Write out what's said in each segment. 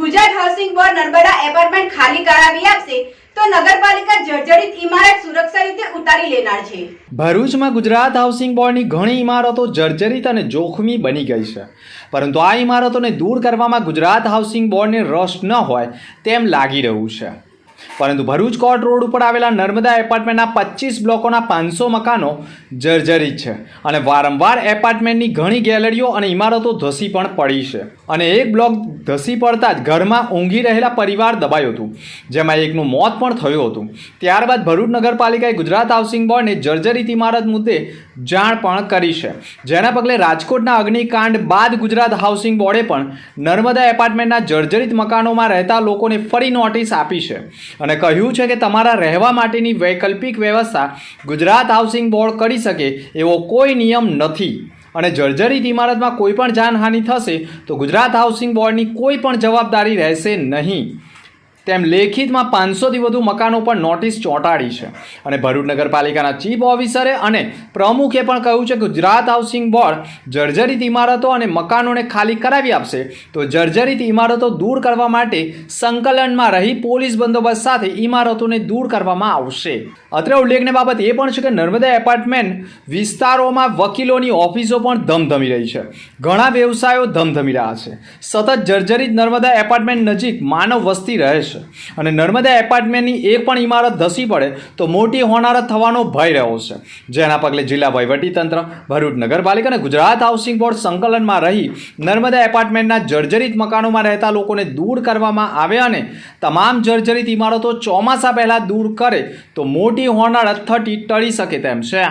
Gujarat housing board Narmada apartment ખાલી કરાવી આપશે, તો નગરપાલિકા જર્જરિત ઇમારત સુરક્ષા રીતે ઉતારી લેનાર છે. ભરૂચમાં ગુજરાત હાઉસિંગ બોર્ડની ઘણી ઇમારતો જર્જરિત અને જોખમી બની ગઈ છે. પરંતુ આ ઇમારતોને દૂર કરવામાં ગુજરાત હાઉસિંગ બોર્ડને રસ ન હોય તેમ લાગી રહ્યું છે. પરંતુ ભરૂચ કોર્ટ રોડ ઉપર આવેલા નર્મદા એપાર્ટમેન્ટના પચીસ બ્લોકોના પાંચસો મકાનો જર્જરિત છે. અને વારંવાર એપાર્ટમેન્ટની ઘણી ગેલેરીઓ અને ઇમારતો ધસી પણ પડી છે. અને એક બ્લોક ધસી પડતા જ ઘરમાં ઊંઘી રહેલા પરિવાર દબાયું હતું, જેમાં એકનું મોત પણ થયું હતું. ત્યારબાદ ભરૂચ નગરપાલિકાએ ગુજરાત હાઉસિંગ બોર્ડને જર્જરિત ઇમારત મુદ્દે જાણ પણ કરી છે. જેના પગલે રાજકોટના અગ્નિકાંડ બાદ ગુજરાત હાઉસિંગ બોર્ડે પણ નર્મદા એપાર્ટમેન્ટના જર્જરિત મકાનોમાં રહેતા લોકોને ફરી નોટિસ આપી છે. અને કહ્યું છે કે તમારા રહેવા માટેની વૈકલ્પિક વ્યવસ્થા ગુજરાત હાઉસિંગ બોર્ડ કરી શકે એવો કોઈ નિયમ નથી. અને જર્જરિત ઇમારતમાં કોઈ પણ જાનહાનિ થશે તો ગુજરાત હાઉસિંગ બોર્ડની કોઈ પણ જવાબદારી રહેશે નહીં. તેમ લેખિતમાં પાંચસોથી વધુ મકાનો પર નોટિસ ચોંટાડી છે. અને ભરૂચ નગરપાલિકાના ચીફ ઓફિસરે અને પ્રમુખે પણ કહ્યું છે કે ગુજરાત હાઉસિંગ બોર્ડ જર્જરિત ઇમારતો અને મકાનોને ખાલી કરાવી આપશે તો જર્જરિત ઇમારતો દૂર કરવા માટે સંકલનમાં રહી પોલીસ બંદોબસ્ત સાથે ઇમારતોને દૂર કરવામાં આવશે. અત્રે ઉલ્લેખની બાબત એ પણ છે કે નર્મદા એપાર્ટમેન્ટ વિસ્તારોમાં વકીલોની ઓફિસો પણ ધમધમી રહી છે. ઘણા વ્યવસાયો ધમધમી રહ્યા છે. સતત જર્જરિત નર્મદા એપાર્ટમેન્ટ નજીક માનવ વસ્તી રહે છે. અને નર્મદા એપાર્ટમેન્ટની એક પણ ઇમારત ધસી પડે તો મોટી હોનારત થવાનો ભય રહ્યો છે. જેના પગલે જિલ્લા વહીવટીતંત્ર ભરૂચ નગરપાલિકા અને ગુજરાત હાઉસિંગ બોર્ડ સંકલનમાં રહી નર્મદા એપાર્ટમેન્ટના જર્જરિત મકાનોમાં રહેતા લોકોને દૂર કરવામાં આવે અને તમામ જર્જરિત ઇમારતો ચોમાસા પહેલાં દૂર કરે તો મોટી હોનારત થતી ટળી શકે તેમ છે.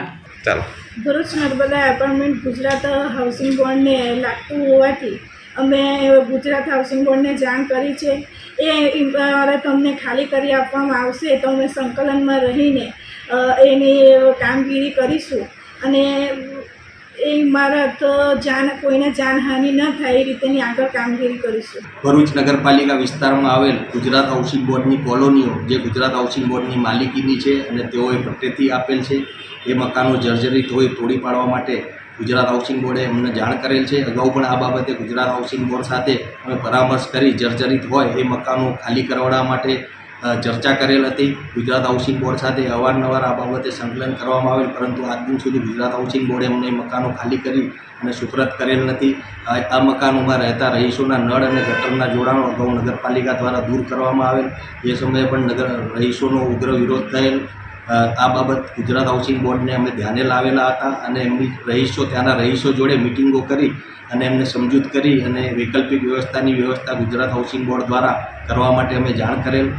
ચાલો. ભરૂચ નર્મદા એપાર્ટમેન્ટ ગુજરાત હાઉસિંગ બોર્ડને લાગતું હોવાથી અમે ગુજરાત હાઉસિંગ બોર્ડને જાણ કરી છે. એ ઇમારત તમને ખાલી કરી આપવામાં આવશે તો અમે સંકલનમાં રહીને એની કામગીરી કરીશું. અને એ ઇમારત જાન, કોઈને જાનહાનિ ન થાય એ રીતેની આગળ કામગીરી કરીશું. ભરૂચ નગરપાલિકા વિસ્તારમાં આવેલ ગુજરાત હાઉસિંગ બોર્ડની કોલોનીઓ, જે ગુજરાત હાઉસિંગ બોર્ડની માલિકીની છે અને તેઓએ પટ્ટેથી આપેલ છે, એ મકાનો જર્જરિત હોય તોડી પાડવા માટે ગુજરાત હાઉસિંગ બોર્ડે અમને જાણ કરેલ છે. અગાઉ પણ આ બાબતે ગુજરાત હાઉસિંગ બોર્ડ સાથે અમે પરામર્શ કરી જર્જરિત હોય એ મકાનો ખાલી કરાવવા માટે ચર્ચા કરેલ હતી. ગુજરાત હાઉસિંગ બોર્ડ સાથે અવારનવાર આ બાબતે સંકલન કરવામાં આવેલ, પરંતુ આજ દિન સુધી ગુજરાત હાઉસિંગ બોર્ડે અમને મકાનો ખાલી કરી અને સુપ્રત કરેલ નથી. આ મકાનોમાં રહેતા રહીશોના નળ અને ગટરના જોડાણો અગાઉ નગરપાલિકા દ્વારા દૂર કરવામાં આવેલ. એ સમયે પણ નગર રહીશોનો ઉગ્ર વિરોધ થયેલ. આ બાબત ગુજરાત હાઉસિંગ બોર્ડને અમે ધ્યાને લાવેલા હતા અને એમની રહીશો, ત્યાંના રહીશો જોડે મિટિંગો કરી અને એમને સમજૂત કરી અને વૈકલ્પિક વ્યવસ્થાની વ્યવસ્થા ગુજરાત હાઉસિંગ બોર્ડ દ્વારા કરવા માટે અમે જાણ કરેલ.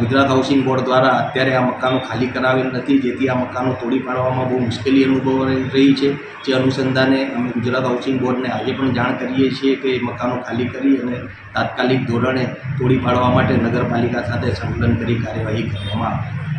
ગુજરાત હાઉસિંગ બોર્ડ દ્વારા અત્યારે આ મકાનો ખાલી કરાવેલ નથી, જેથી આ મકાનો તોડી પાડવામાં બહુ મુશ્કેલી અનુભવ રહી છે. જે અનુસંધાને અમે ગુજરાત હાઉસિંગ બોર્ડને આજે પણ જાણ કરીએ છીએ કે એ મકાનો ખાલી કરી અને તાત્કાલિક ધોરણે તોડી પાડવા માટે નગરપાલિકા સાથે સંકલન કરી કાર્યવાહી કરવામાં આવે.